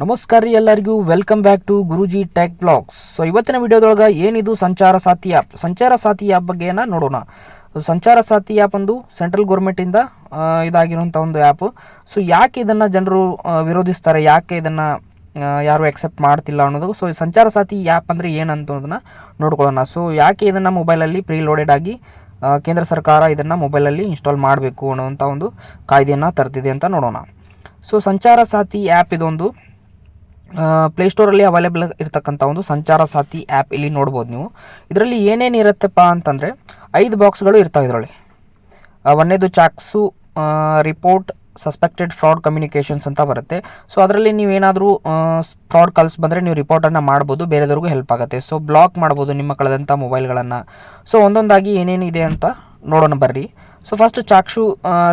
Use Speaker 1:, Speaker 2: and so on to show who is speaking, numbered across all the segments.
Speaker 1: ನಮಸ್ಕಾರ ರೀ ಎಲ್ಲರಿಗೂ. Welcome back to Guruji Tech Blogs so ಇವತ್ತಿನ ವಿಡಿಯೋದೊಳಗೆ ಏನಿದು ಸಂಚಾರ ಸಾಥಿ ಆ್ಯಪ್ ಸಂಚಾರ ಸಾಥಿ ಆ್ಯಪ್ ಬಗ್ಗೆನ ನೋಡೋಣ. ಸಂಚಾರ ಸಾಥಿ ಆ್ಯಪ್ ಒಂದು ಸೆಂಟ್ರಲ್ ಗೌರ್ಮೆಂಟಿಂದ ಇದಾಗಿರುವಂಥ ಒಂದು ಆ್ಯಪ್ ಸೊ ಯಾಕೆ ಇದನ್ನು ಜನರು ವಿರೋಧಿಸ್ತಾರೆ? ಯಾಕೆ ಇದನ್ನು ಯಾರು ಎಕ್ಸೆಪ್ಟ್ ಮಾಡ್ತಿಲ್ಲ ಅನ್ನೋದು? ಸೊ ಸಂಚಾರ ಸಾಥಿ ಆ್ಯಪ್ ಅಂದರೆ ಏನಂತ ಅನ್ನೋದನ್ನ ನೋಡ್ಕೊಳ್ಳೋಣ. ಸೊ ಯಾಕೆ ಇದನ್ನು ಮೊಬೈಲಲ್ಲಿ ಪ್ರೀಲೋಡೆಡ್ ಆಗಿ ಕೇಂದ್ರ ಸರ್ಕಾರ ಇದನ್ನು ಮೊಬೈಲಲ್ಲಿ ಇನ್ಸ್ಟಾಲ್ ಮಾಡಬೇಕು ಅನ್ನೋವಂಥ ಒಂದು ಕಾಯ್ದೆಯನ್ನು ತರ್ತಿದೆ ಅಂತ ನೋಡೋಣ. ಸೊ ಸಂಚಾರ ಸಾಥಿ ಆ್ಯಪ್ ಇದೊಂದು. ಪ್ಲೇಸ್ಟೋರಲ್ಲಿ ಅವೈಲೇಬಲ್ ಇರತಕ್ಕಂಥ ಒಂದು ಸಂಚಾರ ಸಾಥಿ ಆ್ಯಪ್ ಇಲ್ಲಿ ನೋಡ್ಬೋದು ನೀವು. ಇದರಲ್ಲಿ ಏನೇನು ಇರುತ್ತಪ್ಪ ಅಂತಂದರೆ ಐದು ಬಾಕ್ಸ್ಗಳು ಇರ್ತಾವೆ ಇದರಲ್ಲಿ. ಒಂದೇದು Chakshu report suspected fraud communications ಅಂತ ಬರುತ್ತೆ. ಸೊ ಅದರಲ್ಲಿ ನೀವೇನಾದರೂ ಫ್ರಾಡ್ ಕಾಲ್ಸ್ ಬಂದರೆ ನೀವು ರಿಪೋರ್ಟನ್ನು ಮಾಡ್ಬೋದು, ಬೇರೆದವ್ರಿಗೂ ಹೆಲ್ಪ್ ಆಗುತ್ತೆ. ಸೊ ಬ್ಲಾಕ್ ಮಾಡ್ಬೋದು ನಿಮ್ಮ ಕಳೆದಂಥ ಮೊಬೈಲ್ಗಳನ್ನು ಸೊ ಒಂದೊಂದಾಗಿ ಏನೇನಿದೆ ಅಂತ ನೋಡೋಣ ಬರ್ರಿ. ಸೊ ಫಸ್ಟ್ ಚಾಕ್ಷು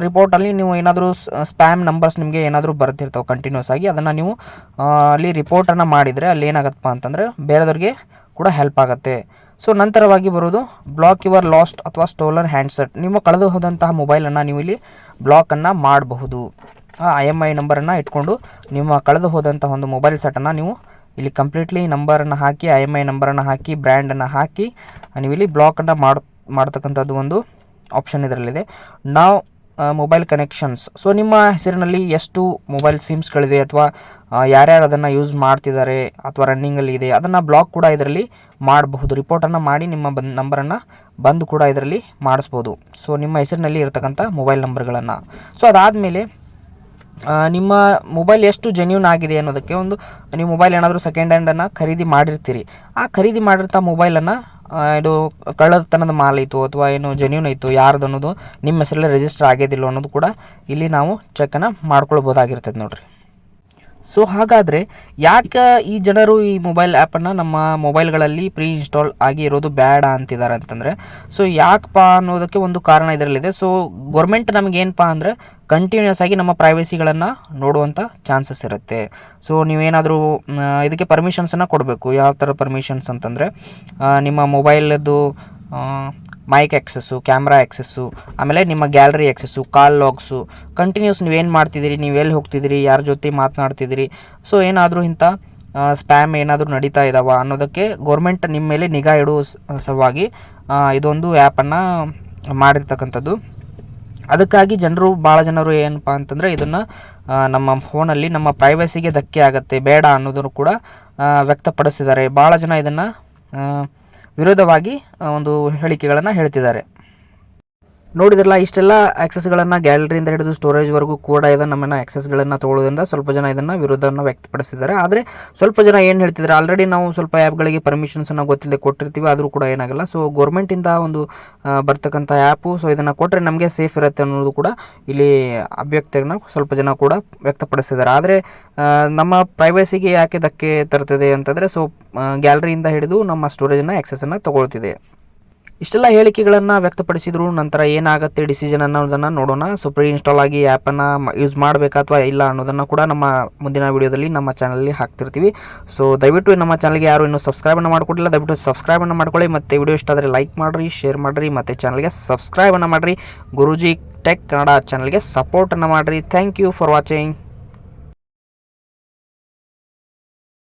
Speaker 1: ರಿಪೋರ್ಟಲ್ಲಿ ನೀವು ಏನಾದರೂ ಸ್ಪ್ಯಾಮ್ ನಂಬರ್ಸ್ ನಿಮಗೆ ಏನಾದರೂ ಬರ್ತಿರ್ತಾವೆ ಕಂಟಿನ್ಯೂಸ್ ಆಗಿ ಅದನ್ನು ನೀವು ಆ, ಅಲ್ಲಿ ರಿಪೋರ್ಟನ್ನು ಮಾಡಿದರೆ ಅಲ್ಲಿ ಏನಾಗತ್ತಪ್ಪ ಅಂತಂದರೆ ಬೇರೆಯವ್ರಿಗೆ ಕೂಡ ಹೆಲ್ಪ್ ಆಗುತ್ತೆ. ಸೊ ನಂತರವಾಗಿ ಬರೋದು ಬ್ಲಾಕ್ ಯುವರ್ ಲಾಸ್ಟ್ ಅಥವಾ ಸ್ಟೋಲನ್ ಹ್ಯಾಂಡ್ಸೆಟ್ ನಿಮ್ಮ ಕಳೆದು ಹೋದಂತಹ ಮೊಬೈಲನ್ನು ನೀವು ಇಲ್ಲಿ ಬ್ಲಾಕನ್ನು ಮಾಡಬಹುದು. ಐ ಎಂ ಐ ನಂಬರನ್ನು ಇಟ್ಕೊಂಡು ನಿಮ್ಮ ಕಳೆದು ಹೋದಂತಹ ಒಂದು ಮೊಬೈಲ್ ಸೆಟನ್ನು ನೀವು ಇಲ್ಲಿ ಕಂಪ್ಲೀಟ್ಲಿ ನಂಬರನ್ನು ಹಾಕಿ ಐ ಎಂ ಐ ನಂಬರನ್ನು ಹಾಕಿ ಬ್ರ್ಯಾಂಡನ್ನು ಹಾಕಿ ನೀವು ಇಲ್ಲಿ ಬ್ಲಾಕನ್ನು ಮಾಡ್ ಮಾಡ್ತಕ್ಕಂಥದ್ದು ಒಂದು ಆಪ್ಷನ್ ಇದರಲ್ಲಿದೆ. ನಾವು ಮೊಬೈಲ್ ಕನೆಕ್ಷನ್ಸ್ ಸೊ ನಿಮ್ಮ ಹೆಸರಿನಲ್ಲಿ ಎಷ್ಟು ಮೊಬೈಲ್ ಸಿಮ್ಸ್ಗಳಿದೆ ಅಥವಾ ಯಾರ್ಯಾರು ಅದನ್ನು ಯೂಸ್ ಮಾಡ್ತಿದ್ದಾರೆ ಅಥವಾ ರನ್ನಿಂಗಲ್ಲಿ ಇದೆ, ಅದನ್ನು ಬ್ಲಾಕ್ ಕೂಡ ಇದರಲ್ಲಿ ಮಾಡಬಹುದು. ರಿಪೋರ್ಟನ್ನು ಮಾಡಿ ನಿಮ್ಮ ಬಂದು ನಂಬರನ್ನು ಬಂದು ಕೂಡ ಇದರಲ್ಲಿ ಮಾಡಿಸ್ಬೋದು. ಸೊ ನಿಮ್ಮ ಹೆಸರಿನಲ್ಲಿ ಇರತಕ್ಕಂಥ ಮೊಬೈಲ್ ನಂಬರ್ಗಳನ್ನು ಸೊ ಅದಾದಮೇಲೆ ನಿಮ್ಮ ಮೊಬೈಲ್ ಎಷ್ಟು ಜೆನ್ಯೂನ್ ಆಗಿದೆ ಅನ್ನೋದಕ್ಕೆ ಒಂದು, ನೀವು ಮೊಬೈಲ್ ಏನಾದರೂ ಸೆಕೆಂಡ್ ಹ್ಯಾಂಡನ್ನು ಖರೀದಿ ಮಾಡಿರ್ತೀರಿ. ಆ ಖರೀದಿ ಮಾಡಿರ್ತಾ ಮೊಬೈಲನ್ನು ಇದು ಕಳ್ಳತನದ ಮಾಲ್ ಐತು ಅಥವಾ ಏನು ಜೆನ್ಯೂನ್ ಐತು ಯಾರ್ದು ಅನ್ನೋದು ನಿಮ್ಮ ಹೆಸರಲ್ಲಿ ರಿಜಿಸ್ಟರ್ ಆಗಿದಿಲ್ಲ ಅನ್ನೋದು ಕೂಡ ಇಲ್ಲಿ ನಾವು ಚೆಕ್ಕನ್ನು ಮಾಡ್ಕೊಳ್ಬೋದಾಗಿರ್ತದೆ ನೋಡ್ರಿ. ಸೊ ಹಾಗಾದರೆ ಯಾಕೆ ಈ ಜನರು ಈ ಮೊಬೈಲ್ ಆ್ಯಪನ್ನು ನಮ್ಮ ಮೊಬೈಲ್ಗಳಲ್ಲಿ ಪ್ರೀ ಇನ್ಸ್ಟಾಲ್ ಆಗಿ ಇರೋದು ಬೇಡ ಅಂತಿದ್ದಾರೆ ಅಂತಂದರೆ ಸೊ ಯಾಕಪ್ಪ ಅನ್ನೋದಕ್ಕೆ ಒಂದು ಕಾರಣ ಇದರಲ್ಲಿದೆ. ಸೊ ಗೌರ್ಮೆಂಟ್ ನಮಗೇನಪ್ಪ ಅಂದರೆ ಕಂಟಿನ್ಯೂಸ್ ಆಗಿ ನಮ್ಮ ಪ್ರೈವಸಿಗಳನ್ನು ನೋಡುವಂಥ ಚಾನ್ಸಸ್ ಇರುತ್ತೆ. ಸೊ ನೀವೇನಾದರೂ ಇದಕ್ಕೆ ಪರ್ಮಿಷನ್ಸನ್ನು ಕೊಡಬೇಕು. ಯಾವ ಥರ ಪರ್ಮಿಷನ್ಸ್ ಅಂತಂದರೆ ನಿಮ್ಮ ಮೊಬೈಲದ್ದು ಮೈಕ್ ಆ್ಯಕ್ಸಸ್ಸು ಕ್ಯಾಮ್ರಾ ಆ್ಯಕ್ಸಸ್ಸು ಆಮೇಲೆ ನಿಮ್ಮ gallery access call logs continues ನೀವೇನು ಮಾಡ್ತಿದ್ದೀರಿ, ನೀವು ಎಲ್ಲಿ ಹೋಗ್ತಿದ್ದೀರಿ, ಯಾರ ಜೊತೆ ಮಾತನಾಡ್ತಿದ್ದೀರಿ ಸೊ ಏನಾದರೂ ಇಂಥ ಸ್ಪ್ಯಾಮ್ ಏನಾದರೂ ನಡೀತಾ ಇದ್ದಾವ ಅನ್ನೋದಕ್ಕೆ ಗೌರ್ಮೆಂಟ್ ನಿಮ್ಮ ಮೇಲೆ ನಿಗಾ ಇಡುವ ಸಲುವಾಗಿ ಇದೊಂದು ಆ್ಯಪನ್ನು ಮಾಡಿರ್ತಕ್ಕಂಥದ್ದು. ಅದಕ್ಕಾಗಿ ಜನರು ಭಾಳ ಜನರು ಏನಪ್ಪ ಅಂತಂದರೆ ಇದನ್ನು ನಮ್ಮ ಫೋನಲ್ಲಿ ನಮ್ಮ ಪ್ರೈವಸಿಗೆ ಧಕ್ಕೆ ಆಗುತ್ತೆ, ಬೇಡ ಅನ್ನೋದನ್ನು ಕೂಡ ವ್ಯಕ್ತಪಡಿಸಿದ್ದಾರೆ. ಭಾಳ ಜನ ಇದನ್ನು ವಿರೋಧವಾಗಿ ಒಂದು ಹೇಳಿಕೆಗಳನ್ನು ಹೇಳ್ತಿದ್ದಾರೆ. ನೋಡಿದ್ರಲ್ಲ, ಇಷ್ಟೆಲ್ಲ ಆಕ್ಸಸ್ಗಳನ್ನು ಗ್ಯಾಲರಿಯಿಂದ ಹಿಡಿದು ಸ್ಟೋರೇಜ್ವರೆಗೂ ಕೂಡ ಇದನ್ನು ನಮ್ಮನ್ನು ಆಕ್ಸಸ್ಗಳನ್ನು ತೊಗೊಳ್ಳೋದ್ರಿಂದ ಸ್ವಲ್ಪ ಜನ ಇದನ್ನು ವಿರೋಧವನ್ನು ವ್ಯಕ್ತಪಡಿಸಿದ್ದಾರೆ. ಆದರೆ ಸ್ವಲ್ಪ ಜನ ಏನು ಹೇಳ್ತಿದ್ದಾರೆ ಆಲ್ರೆಡಿ ನಾವು ಸ್ವಲ್ಪ ಆ್ಯಪ್ಗಳಿಗೆ ಪರ್ಮಿಷನ್ಸನ್ನು ಗೊತ್ತಿಲ್ಲದೆ ಕೊಟ್ಟಿರ್ತೀವಿ, ಆದರೂ ಕೂಡ ಏನಾಗಲ್ಲ. ಸೊ ಗೌರ್ಮೆಂಟಿಂದ ಒಂದು ಬರ್ತಕ್ಕಂಥ ಆ್ಯಪು ಸೊ ಇದನ್ನು ಕೊಟ್ಟರೆ ನಮಗೆ ಸೇಫ್ ಇರುತ್ತೆ ಅನ್ನೋದು ಕೂಡ ಇಲ್ಲಿ ಅಭ್ಯಕ್ತಿಯನ್ನು ಸ್ವಲ್ಪ ಜನ ಕೂಡ ವ್ಯಕ್ತಪಡಿಸಿದ್ದಾರೆ. ಆದರೆ ನಮ್ಮ ಪ್ರೈವಸಿಗೆ ಯಾಕೆ ಧಕ್ಕೆ ತರ್ತದೆ ಅಂತಂದರೆ ಸೊ ಗ್ಯಾಲರಿಯಿಂದ ಹಿಡಿದು ನಮ್ಮ ಸ್ಟೋರೇಜನ್ನು ಆ್ಯಕ್ಸಸನ್ನು ತಗೊಳ್ತಿದೆ. ಇಷ್ಟೆಲ್ಲ ಹೇಳಿಕೆಗಳನ್ನು ವ್ಯಕ್ತಪಡಿಸಿದ್ರು, ನಂತರ ಏನಾಗುತ್ತೆ ಡಿಸಿಷನ್ ಅನ್ನೋದನ್ನು ನೋಡೋಣ. ಸೊ ಪ್ರೀ ಇನ್ಸ್ಟಾಲ್ ಆಗಿ ಆ್ಯಪನ್ನು ಯೂಸ್ ಮಾಡಬೇಕಾ ಅಥವಾ ಇಲ್ಲ ಅನ್ನೋದನ್ನು ಕೂಡ ನಮ್ಮ ಮುಂದಿನ ವಿಡಿಯೋದಲ್ಲಿ ನಮ್ಮ ಚಾನಲಲ್ಲಿ ಹಾಕ್ತಿರ್ತೀವಿ. ಸೊ ದಯವಿಟ್ಟು ನಮ್ಮ ಚಾನಲ್ಗೆ ಯಾರು ಇನ್ನೂ ಸಬ್ಸ್ಕ್ರೈಬನ್ನು ಮಾಡ್ಕೊಟ್ಟಿಲ್ಲ, ದಯವಿಟ್ಟು ಸಬ್ಸ್ಕ್ರೈಬನ್ನು ಮಾಡ್ಕೊಳ್ಳಿ. ಮತ್ತು ವಿಡಿಯೋ ಇಷ್ಟ ಆದರೆ ಲೈಕ್ ಮಾಡಿರಿ ಶೇರ್ ಮಾಡಿರಿ, ಮತ್ತು ಚಾನಲ್ಗೆ ಸಬ್ಸ್ಕ್ರೈಬನ್ನು ಮಾಡಿರಿ. ಗುರುಜಿ ಟೆಕ್ ಕನ್ನಡ ಚಾನಲ್ಗೆ ಸಪೋರ್ಟನ್ನು ಮಾಡಿರಿ. Thank you for watching